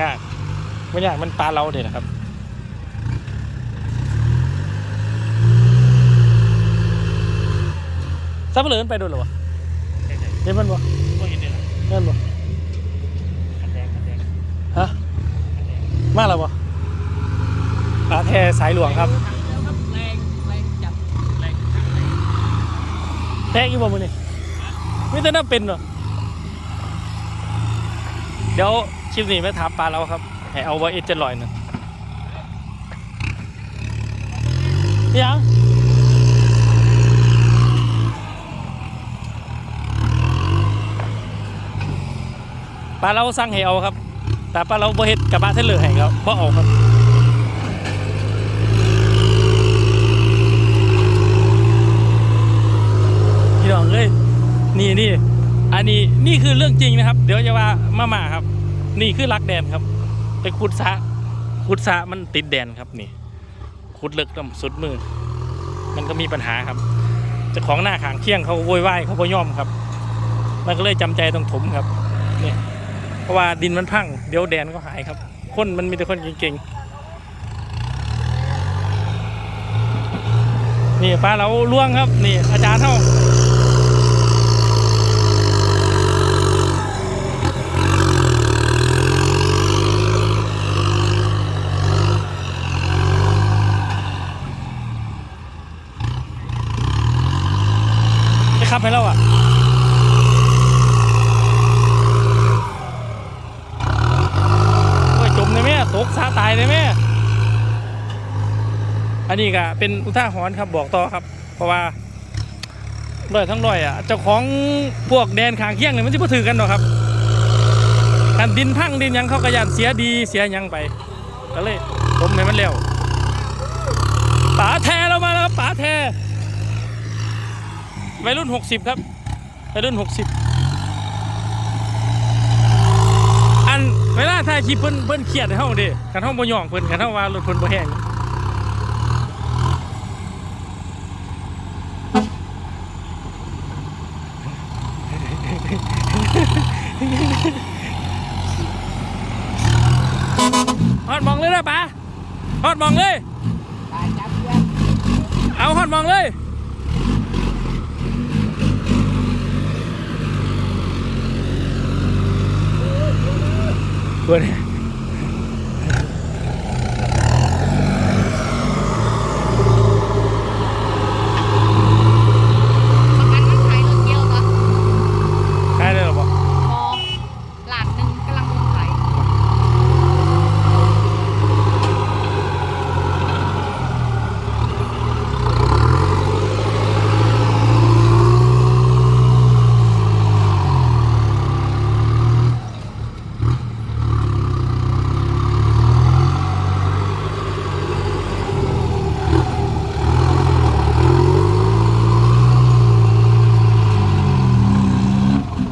ยากไม่ยากมันปลาเราเด็ดนะครับซับเปลือนไปโดนเหรอวะเห็นมันบ่ก็เห็นเลยล่ะเห็นบ่ขันแดงขันแดงฮะขันแดงมาแล้วบ่ปลาแทสายหลวงครับแรงแรงจับแรงจับแรงแทกอยู่บ่มือนี่ไม่แต่น่าเป็นเหรอเดี๋ยว คลิปนี้ไปถามปลาเราครับ ให้เอาไว้เอ็ดเจ็ดลอยหนึงยังปลาเราสั่งให้เอาครับ แต่ปลาเราบ่เฮ็ดกับบาเทเลอร์ให้ครับบ่เอาครับพี่น้องเอ้ยนี่นี่อันนี้นี่คือเรื่องจริงนะครับ เดี๋ยวจะว่ามามาครับ นี่คือรักแดนครับ ไปขุดสะขุดสะมันติดแดนครับนี่ขุดเลึกลำสุดมือ มันก็มีปัญหาครับเจ้าของหน้าขางเคียงเขาโวยวายเขาพย่อมครับ มันก็เลยจำใจต้องถมครับนี่เพราะว่าดินมันพังเดี๋ยวแดนก็หายครับ คนมันมีแต่คนเก่งๆนี่ปลาเราล่วงครับ นี่อาจารย์เท่า จะขับให้เราอะ โอ้ยจมเลยแม่ตกสาตายเลยแม่ อันนี้ก็เป็นอุทาหรณ์ครับบอกต่อครับ เพราะว่าร้อยทั้งร้อยอะเจ้าของพวกแดนขางเคียงเนี่ยมันจะพูถือกันหรอกครับการดินพังดินยังเข้ากระยานเสียดีเสียยังไปก็เลยผมให้มันเร็วป๋าแทเรามาแล้วครับป๋าแทวัยรุ่น 60 ครับวัยรุ่น 60 อันเวลาถ่ายคลิปเพิ่นเพิ่นเครียดให้เฮาเด้กันเฮาบ่ย่องเพิ่นกันเฮาว่ารถเพิ่นบ่แห้งฮอดมองเลยนะ ป๋าฮอดมองเลย เอาฮอดมองเลยเพื่อนปะกันมันขายรถเกี่ยวเหรอ ใช่เลยหรอบอก พอหลานหนึ่งกำลังลงขาย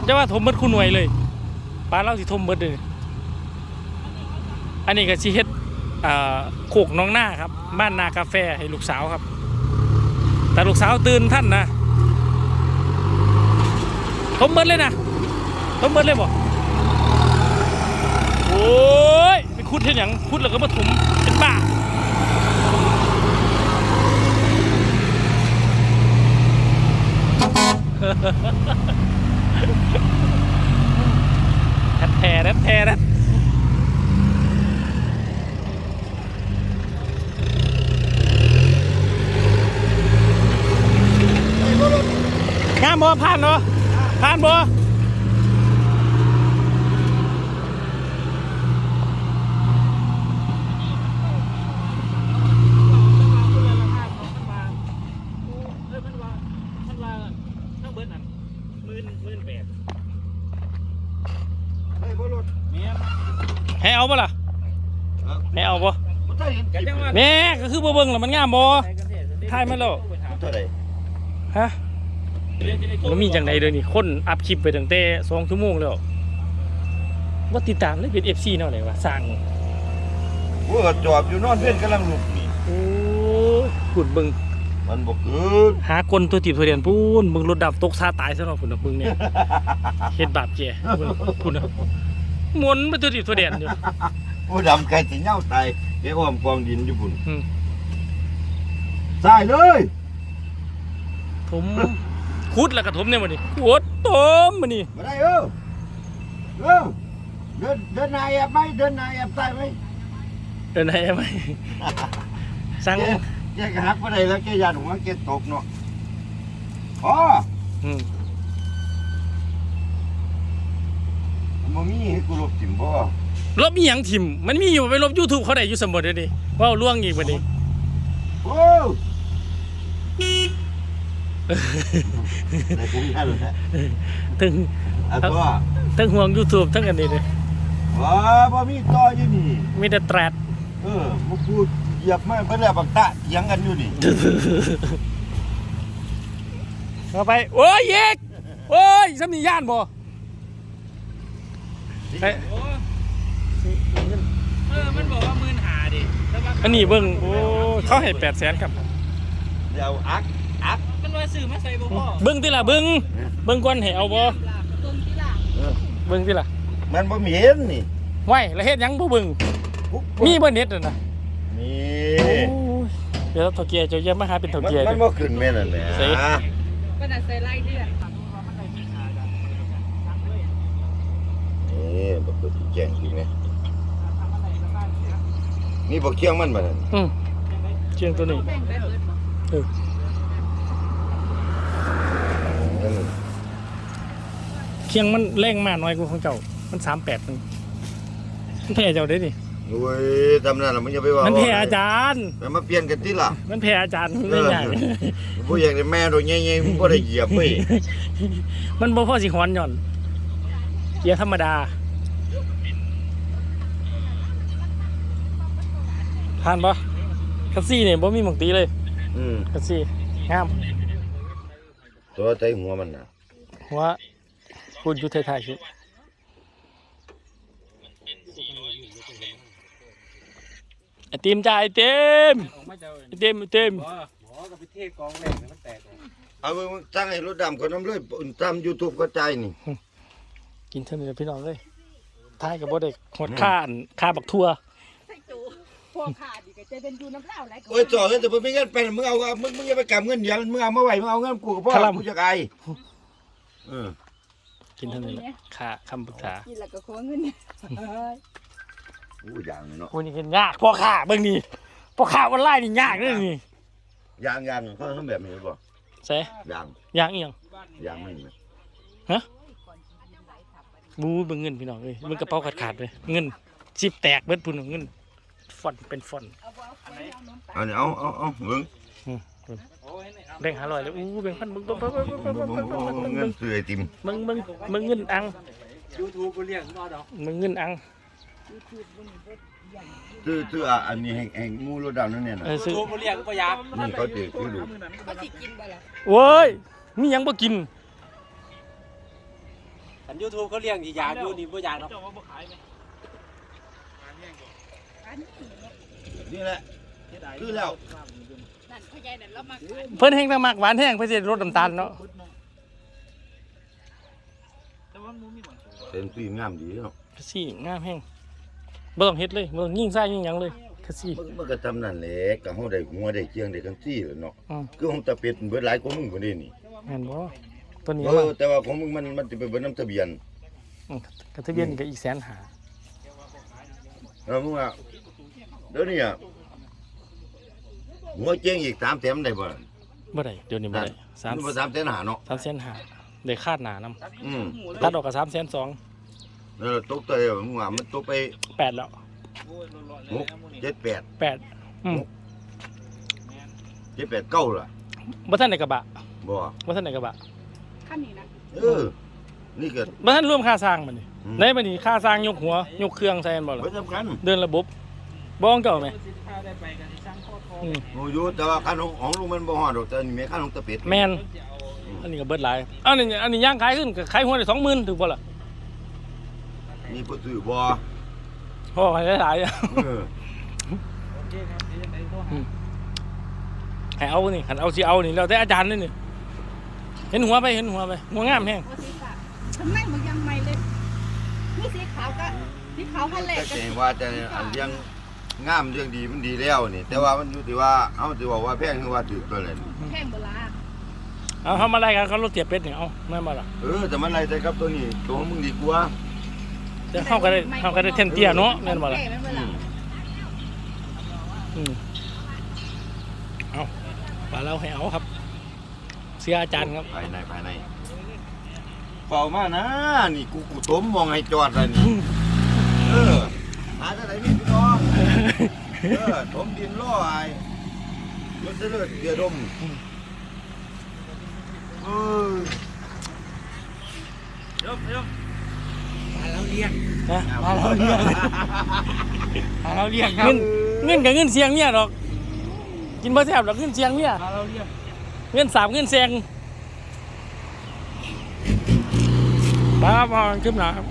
จะ ว่าถมเบิดคู่หน่วยเลยปลาเล่าสิถมเบิดเลยอันนี้ก็สิเฮ็ดอ่าโขกน้องหน้าครับ บ้านนากาแฟให้ลูกสาวครับ แต่ลูกสาวตื่นท่านนะถมเบิดเลยนะถมเบิดเลยบ่โอ้ยไปคุดเห็นหยังคุดแล้วก็มาถมเป็นบ้า แทบแท้แทบแท้นะงามบ่ผ่านเนาะผ่านบ่ให้ เอาบ่ล่ะให้เอาบ่แม่ก็คือบ่เบิ่งแล้วมันงามบ่ถ่ายมาแล้วเท่าไหร่ฮะมันมีจังไดเด้อนี่คนอัพคลิปไปตั้งแต่2ชั่วโมงแล้วว่าติดตามเลยเป็น FC เนาะไหนวะสร้างกูก็จอบอยู่นอนเพื่อนกำลังลุกนี่โอ้ยพูดเบิ่งมันบอกเกินหากลตัวจีบตัวเรียนพูนเบิ่งรถดับตกซาตายซะเนาะพุ่นน่ะเบิ่งเนี่ยเฮ็ดบาปแก่เบิ่งพุ่นน่ะ หมุนไปตัวดิตัวเด่นอยู่ผู้ดำไก่สิเหย้าตายแกอ้อมกองดินอยู่พุ่นอืมใส่เลยผมคุดแล้วก็ถมเนี่ยมันนี่ขวดตมมันนี่มาได้เออเออเดินเดินนายแอบไหมเดินนายแอบใส่ไหมเดินไหนไหมสั่งแกแกก็หักมาได้แล้วแกยันหัวแกตกเนาะอ๋ออืม มันมีให้กูหลบจิมบ่ลบมีหยังถิ่มมันมีอยู่ไปลบ YouTube เขาได้อยู่สมบูรณ์เลยดิว้าวล่วงอีกวันนี้โอ้ได้ผมแค่เลยนะถึงอะตัวทั้งห่วง YouTube ทั้งอันนี้เลยว้าบ่มีต่ออยู่นี่มีแต่แตรดเออมึงพูดเหยียบมาเพิ่นแล้วบักตะเถียงกันอยู่นี่เอาไป โอ้ยเอกโอ้ยสำนีย่านบ่ เอ้ยโอ้เออ มันบอกว่าหมื่นหาดิแต่ว่าอันนี้เบิ่งโอ้เขาให้แปดแสนครับ เดี๋ยวอักอักมันว่าซื้อมาใส่บ่พ่อเบิ่งที่ละเบิ่งเบิ่งก่อนให้เอาบ่ลากตรงที่ลากเออเบิ่งที่ละมันบ่มีเห็นนี่ไว้แล้วเฮ็ดหยังบ่เบิ่งมีบ่เน็ตน่ะนะนี่โอ้ยเดี๋ยวเฒ่าแก่เจ้าอย่ามาหาเป็นเฒ่ามันแก่มันเด้บ่อขึ้นแม่นั่นแหละสิก็น่ะใส่ไล่เดือด นี่บ่เปิดที่แจ้งจริงนะนี่บ่เคียงมันบ่นั่นอืมเชียงตัวนี้แป้งไปเบิดบ่เออนั่นเคียงมันแรงมากน้อยกว่าของเจ้า มัน38นึงมันแพ้เจ้าได้ดิโอ้ยทำนั่นล่ะมันอย่าไปว่า มัมันแพ้อาจารย์แล้วมาเปลี่ยนกันติล่ะมันแพ้อาจารย์ไม่ยากบ่อยากได้แม่โดยใหญ่ๆมึงบ่ได้เหยียบเว้ยมันบ่พอสิหอนหย่อนเกียร์ธรรมดา ผ่านปะคัสซี่เนี่ยบ่มีหมองตีเลยอืมคัสซี่งามตัวใจหัวมันน่ะหัวคุณอยู่ไทยๆสิไอติมจ้าไอติมออกมาเจ้าไอติมไอติมบ่บ่กับไปเทกองแรกมันแตกเอามึงตั้งให้รถดำคนน้ำเลยตาม YouTube ก็ใจายนี่กินเท่านี้พี่น้องเลยท้ายกับบ่ได้หดข้านข้าบักทั่วใส่จู พวกขาดอีกก็จะเป็นดูน้ำเหล้าไหลก็โอ้ยจ่อเงินแต่มึงไม่เงินไปน่ะมึงเอาเอามึงมึงอย่าไปกำเงินเดี๋ยวมึงเอามาไว้มึงเอาเงินกูกับพ่อกูจะไกลเออกินเท่านี้แหละข้าคำปรึกษากินแล้วก็ขอเงินเฮ้ยอู้อย่างนี้เนาะโอ้นี่เห็นยากพ่อข้าเบิ่งนี่พ่อข้าวันไล่นี่ยากเลยนี่ยางยางเขาทำแบบนี้บ่ใช่ยางยากอีหยังยางไม่มีบูเบิ่งเงินพี่น้องเอ้ยมึงกระเป๋าขาดขาดๆเลยเงินจิบแตกเบิดปุ่นเงิน ฟอนเป็นฟอนเอาเนี่ยเอาเอาเอาเบิ่งอืมโอ้ยนี่เอาแบ่งหาร้อยเลยอู้แบ่งพันเบิ่งเบิ่งเบิ่งเบิ่งเบิ่งเบิ่งเบิ่งเบิ่งเบิ่งเบิ่งเบิ่งเงินซื้อไอติมเบิ่งเบิ่งเบิ่งเงินอัง YouTube บ่เลี้ยงบ่ดอกเบิ่งเงินอังซื้อซื้ออะอันนี้แห่งแห่งงูรถดำนั่นเนี่ยนะเออซื้อ YouTube บ่เลี้ยงบ่อยากนี่เขาถือซื้อดูก็สิกินบ่ล่ะโว้ยมีหยังบ่กินอัน YouTube เขาเลี้ยงสิอยากอยู่นี่บ่อยากดอกอันนี้ นี่แหละซื้อแล้วนั่นพ่อใหญ่นั่นเรามาขายเพิ่นแห้งแตะมักหวานแห้งเพิ่นสิรสน้ำตาลเนาะเป็นตีงามดีเนาะคัสซี่งามแห้งบ่ต้องเฮ็ดเลยบ่ต้องยิงใส่ยิงหยังเลยคัสซี่มันมันก็ทำนั่นแหละก็เฮาได้หัวได้เคียงได้กันซี่แหล้วเนาะอืมคือของตะเป็ดเบิดหลายกว่ามึงบ่ได้นี่แม่นบ่ตัวนี้เอว่าอแต่ว่าของมึงมันมันจะไปเบิดน้ำทะเบียน อืมกระทะเบียนนี่ก็อีกแสนหา แล้วมึงว่า เดี๋ยวนี้อะหัวเจียงอีก3แถมได้บ่บ่ได้เดี๋ยวนี้บ่ได้สามมันบ่3แสนหาเนาะสามแสนหาได้คาดหนานํอืมตัดออกก็สามแสนสองแล้วตกไปมึงว่ามันตกไปแปดแล้วหกเจ็ดแปดแปดอืมเจ็ดแปดเก้าล่ะบ่ทันได้กระบะบ่บ่ทันได้กระบะขั้นนี้นะเออ นี่ก็บ่ทันรวมค่าสร้างมันนี่อืมในบัดนี้ค่าสร้างยกหัวยกเครื่องใส่อันบ่ล่ะไม่สำคัญเดินระบบ บ้องเจ้าไหมสิพาได้ไปกันสร้างโคตรอืมโอ้ยอยู่แต่ว่าคันของของลุงมันบ่ฮอดดอกแต่นี่แม่คันของตะเป็ดแมนอันนี้ก็เบิดหลายอันนี้อันนี้ย่างขายขึ้นก็ขายหัวได้20,000ถูกบ่ล่ะมีผู้ซื้อบ่พอขายได้หลายอะเออโอเคครับเดี๋ยวยังไงโทรหาให้เอานี่คันเอาสิเอานี่แล้วแต่อาจารย์เลยนี่เห็นหัวไปเห็นหัวไปหัวงามแฮงว่าสิค่ะทำไมมันยังใหม่เลยมีสีขขาวก็ที่ขาวพันแหลแต่กก็เก่งว่าจะอันเลี้ยง งามเรื่องดีมันดีแล้วนี่ แต่ว่ามันอยู่ที่ว่าเอาที่ว่าว่าแพงคือว่าถือตัวเลยแข้งโบราณเอาทำอะไรกันเขารถเสียเป็ดเนี่ยเอาไม่มาหรอกเออแต่มันอะไรแต่กับตัวนี้ตัวมึงดีกว่าเดี๋ยวเข้าก็ได้เข้าก็ได้เทนเตียเนาะแม่นบ่ล่ะแก่แม่นบ่ล่ะอืมเอาปลาเราให้เอาครับ เสียอาจารย์ครับภายในภายในเปล่ามานะนี่กูกูต้มมองให้จอดเลยนี่เออหาจะไหนนี่พี่น้อง เออต้มดินล่อไอ้รถเลือดเดือดดมเออยกยกนะมาเราเลี้ยงมาเราเลี้ยงเงินเงินกับเงินเสียงเนี่ยดอก กินบ่แซ่บดอกเงินเสียงเนี่ยมาเราเรียกเงินสามเงินแซงมาครับพอขึ้นหนาครับ